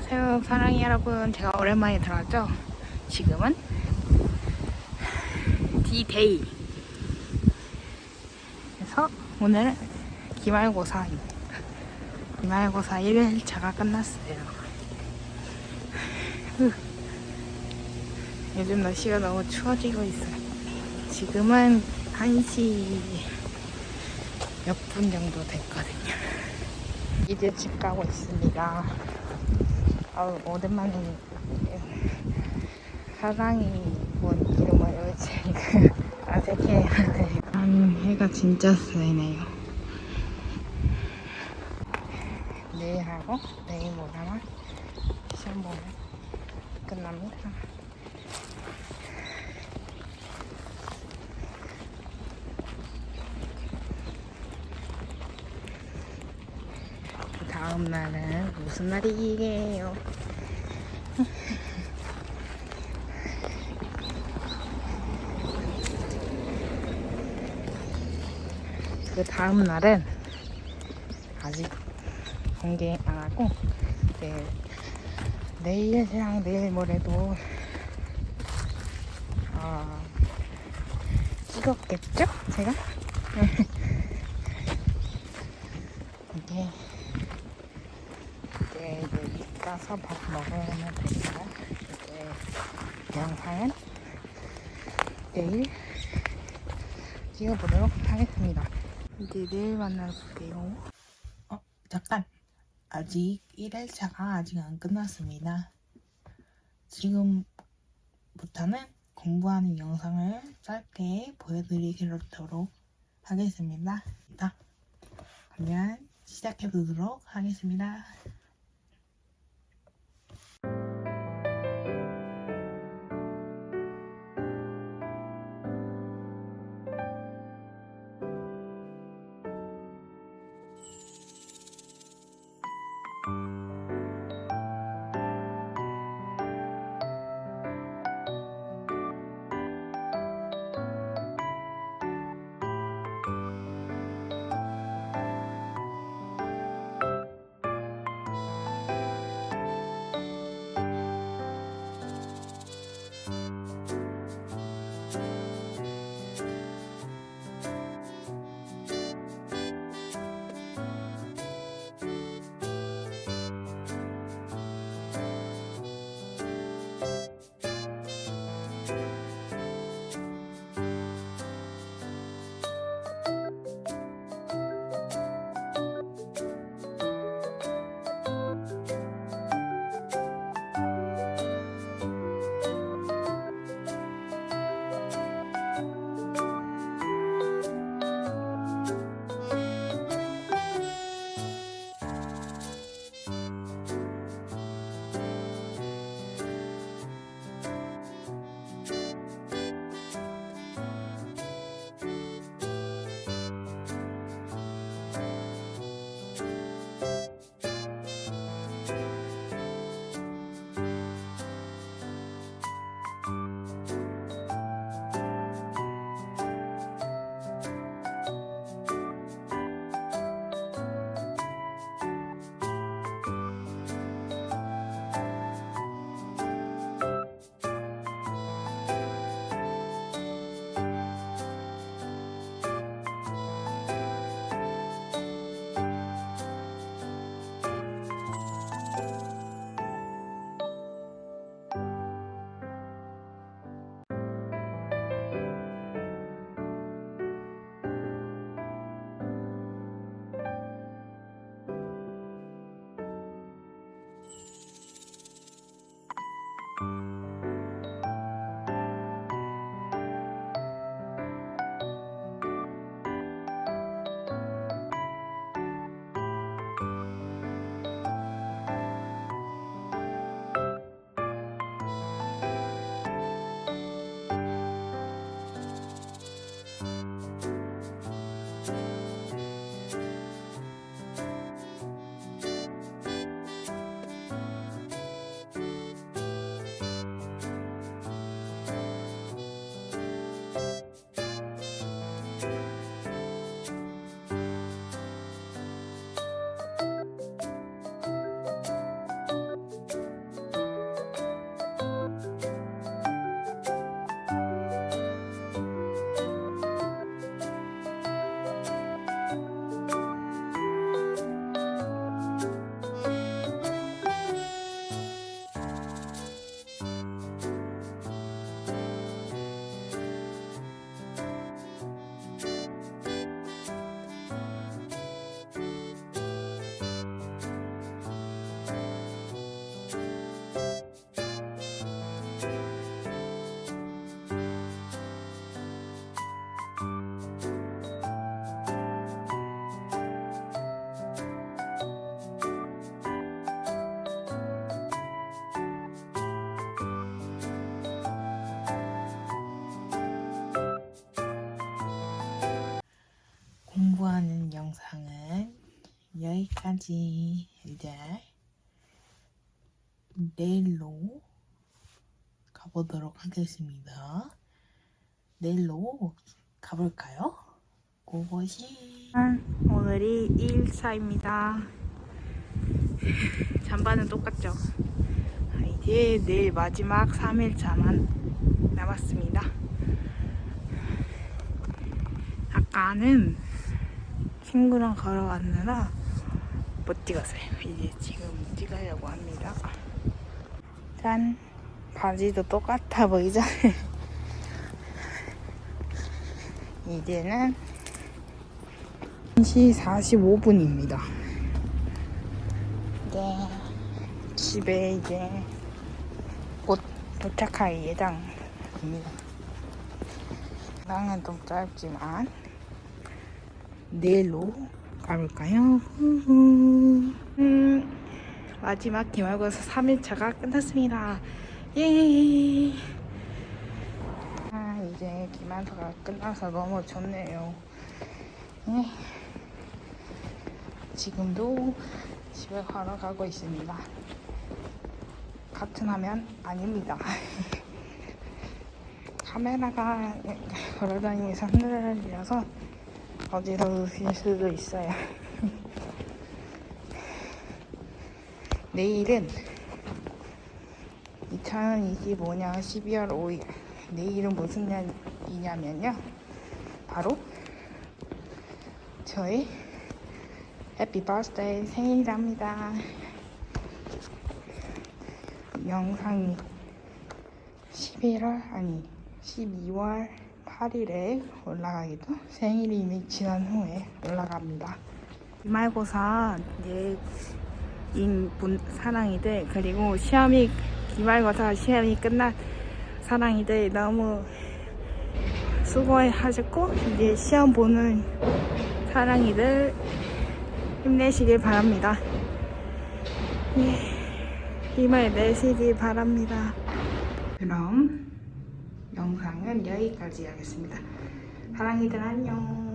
안녕하세요. 사랑이 여러분. 제가 오랜만에 들어왔죠? 지금은 D-Day. 그래서 오늘은 기말고사입니다 기말고사 1일차가 끝났어요. 후. 요즘 날씨가 너무 추워지고 있어요. 지금은 1시 몇 분 정도 됐거든요. 이제 집 가고 있습니다 아우 오랜만에 사랑이 뭔 이름을 외우지 어색해 아니 해가 진짜 세네요. 내일 하고 내일 모레만 시험 보면 끝납니다 그 다음 날은 무슨 날이게요? 그 다음 날은 아직 공개 안 하고 네, 내일이랑 내일 모레도 어, 찍었겠죠? 제가? 이게 가서 밥 먹으면 되니까 이제 영상은 내일 찍어보도록 하겠습니다. 이제 내일 만나볼게요. 어, 잠깐. 아직 1일차가 아직 안 끝났습니다. 지금부터는 공부하는 영상을 짧게 보여드리도록 하겠습니다. 자, 그러면 시작해보도록 하겠습니다. 공부하는 영상은 여기까지 이제 내일로 가보도록 하겠습니다. 내일로 가볼까요? 고고시 오늘이 2일차입니다. 잠바는 똑같죠? 아, 이제 내일 마지막 3일차만 남았습니다. 아까는 친구랑 걸어왔느라 못 찍었어요. 이제 지금 찍으려고 합니다. 짠! 바지도 똑같아 보이죠? 이제는 1시 45분입니다. 네. 집에 이제 곧 도착할 예정입니다. 시간은 좀 짧지만 내일로 가볼까요? 음, 마지막 기말고사 3일차가 끝났습니다. 예. 아, 이제 기말고사가 끝나서 너무 좋네요. 예. 지금도 집에 걸어가고 있습니다. 같은 화면 아닙니다. 카메라가 걸어다니면서 흔들려서 어디서 웃을 수도 있어요. 내일은 2025년 12월 5일. 내일은 무슨 날이냐면요. 바로 저의 해피 버스데이 생일이랍니다. 영상이 11월 아니 12월 8일에 올라가기도 생일이 이미 지난 후에 올라갑니다. 기말고사 이제 인분 사랑이들 그리고 시험이 기말고사 시험이 끝난 사랑이들 너무 수고하셨고 이제 시험 보는 사랑이들 힘내시길 바랍니다. 예. 힘을 내시길 바랍니다. 그럼 영상은 여기까지 하겠습니다. 사랑이들 안녕.